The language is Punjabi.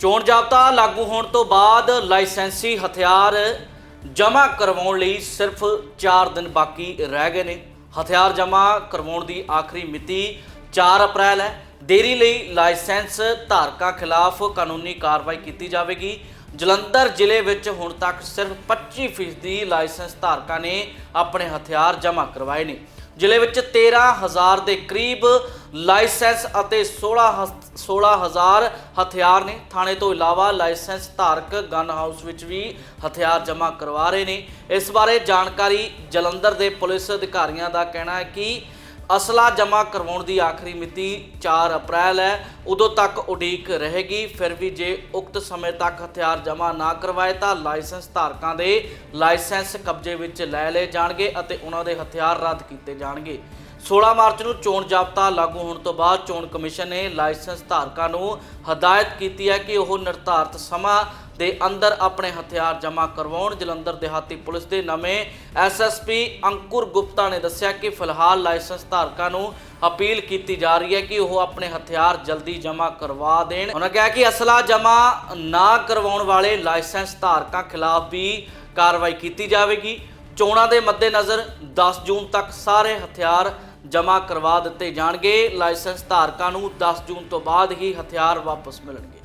ਚੋਣ ਜਾਬਤਾ ਲਾਗੂ ਹੋਣ ਤੋਂ ਬਾਅਦ ਲਾਇਸੈਂਸੀ ਹਥਿਆਰ ਜਮ੍ਹਾਂ ਕਰਵਾਉਣ ਲਈ ਸਿਰਫ 4 ਦਿਨ ਬਾਕੀ ਰਹਿ ਗਏ ਨੇ। ਹਥਿਆਰ ਜਮ੍ਹਾਂ ਕਰਵਾਉਣ ਦੀ ਆਖਰੀ ਮਿਤੀ 4 ਅਪ੍ਰੈਲ ਹੈ। ਦੇਰੀ ਲਈ ਲਾਇਸੈਂਸ ਧਾਰਕਾਂ ਖਿਲਾਫ ਕਾਨੂੰਨੀ ਕਾਰਵਾਈ ਕੀਤੀ ਜਾਵੇਗੀ। ਜਲੰਧਰ ਜ਼ਿਲ੍ਹੇ ਵਿੱਚ ਹੁਣ ਤੱਕ ਸਿਰਫ 25% ਲਾਇਸੈਂਸ ਧਾਰਕਾਂ ਨੇ ਆਪਣੇ ਹਥਿਆਰ ਜਮ੍ਹਾਂ ਕਰਵਾਏ ਨੇ। ਜ਼ਿਲ੍ਹੇ ਵਿੱਚ 13000 ਦੇ ਕਰੀਬ ਲਾਇਸੈਂਸ ਅਤੇ 16 ਹਸ- 16000 ਹਥਿਆਰ ਨੇ। ਥਾਣੇ ਤੋਂ ਇਲਾਵਾ ਲਾਇਸੈਂਸ ਧਾਰਕ ਗਨ ਹਾਊਸ ਵਿੱਚ ਵੀ ਹਥਿਆਰ ਜਮ੍ਹਾਂ ਕਰਵਾ ਰਹੇ ਨੇ। ਇਸ ਬਾਰੇ ਜਾਣਕਾਰੀ ਜਲੰਧਰ ਦੇ ਪੁਲਿਸ ਅਧਿਕਾਰੀਆਂ ਦਾ ਕਹਿਣਾ ਹੈ ਕਿ ਅਸਲਾ ਜਮ੍ਹਾਂ ਕਰਵਾਉਣ ਦੀ ਆਖਰੀ ਮਿਤੀ 4 ਅਪ੍ਰੈਲ ਹੈ। ਉਦੋਂ ਤੱਕ ਉਡੀਕ ਰਹੇਗੀ। ਫਿਰ ਵੀ ਜੇ ਉਕਤ ਸਮੇਂ ਤੱਕ ਹਥਿਆਰ ਜਮ੍ਹਾਂ ਨਾ ਕਰਵਾਏ ਤਾਂ ਲਾਇਸੈਂਸ ਧਾਰਕਾਂ ਦੇ ਲਾਇਸੈਂਸ ਕਬਜ਼ੇ ਵਿੱਚ ਲੈ ਲਏ ਜਾਣਗੇ ਅਤੇ ਉਹਨਾਂ ਦੇ ਹਥਿਆਰ ਰੱਦ ਕੀਤੇ ਜਾਣਗੇ। 16 ਮਾਰਚ ਨੂੰ ਚੋਣ ਜਾਬਤਾ ਲਾਗੂ ਹੋਣ ਤੋਂ ਬਾਅਦ ਚੋਣ ਕਮਿਸ਼ਨ ਨੇ ਲਾਇਸੈਂਸ ਧਾਰਕਾਂ ਨੂੰ ਹਦਾਇਤ ਕੀਤੀ ਹੈ ਕਿ ਉਹ ਨਿਰਧਾਰਤ ਸਮਾਂ ਦੇ ਅੰਦਰ ਆਪਣੇ ਹਥਿਆਰ ਜਮ੍ਹਾਂ ਕਰਵਾਉਣ। ਜਲੰਧਰ ਦਿਹਾਤੀ ਪੁਲਿਸ ਦੇ ਨਵੇਂ ਐਸਐਸਪੀ ਅੰਕੁਰ ਗੁਪਤਾ ਨੇ ਦੱਸਿਆ ਕਿ ਫਿਲਹਾਲ ਲਾਇਸੈਂਸ ਧਾਰਕਾਂ ਨੂੰ ਅਪੀਲ ਕੀਤੀ ਜਾ ਰਹੀ ਹੈ ਕਿ ਉਹ ਆਪਣੇ ਹਥਿਆਰ ਜਲਦੀ ਜਮ੍ਹਾਂ ਕਰਵਾ ਦੇਣ। ਉਹਨਾਂ ਕਿਹਾ ਕਿ ਅਸਲਾ ਜਮ੍ਹਾਂ ਨਾ ਕਰਵਾਉਣ ਵਾਲੇ ਲਾਇਸੈਂਸ ਧਾਰਕਾਂ ਖਿਲਾਫ ਵੀ ਕਾਰਵਾਈ ਕੀਤੀ ਜਾਵੇਗੀ। ਚੋਣਾਂ ਦੇ ਮੱਦੇਨਜ਼ਰ 10 ਜੂਨ ਤੱਕ ਸਾਰੇ ਹਥਿਆਰ ਜਮ੍ਹਾਂ ਕਰਵਾ ਦਿੱਤੇ ਜਾਣਗੇ। ਲਾਇਸੈਂਸ ਧਾਰਕਾਂ ਨੂੰ 10 ਜੂਨ ਤੋਂ ਬਾਅਦ ਹੀ ਹਥਿਆਰ ਵਾਪਸ ਮਿਲਣਗੇ।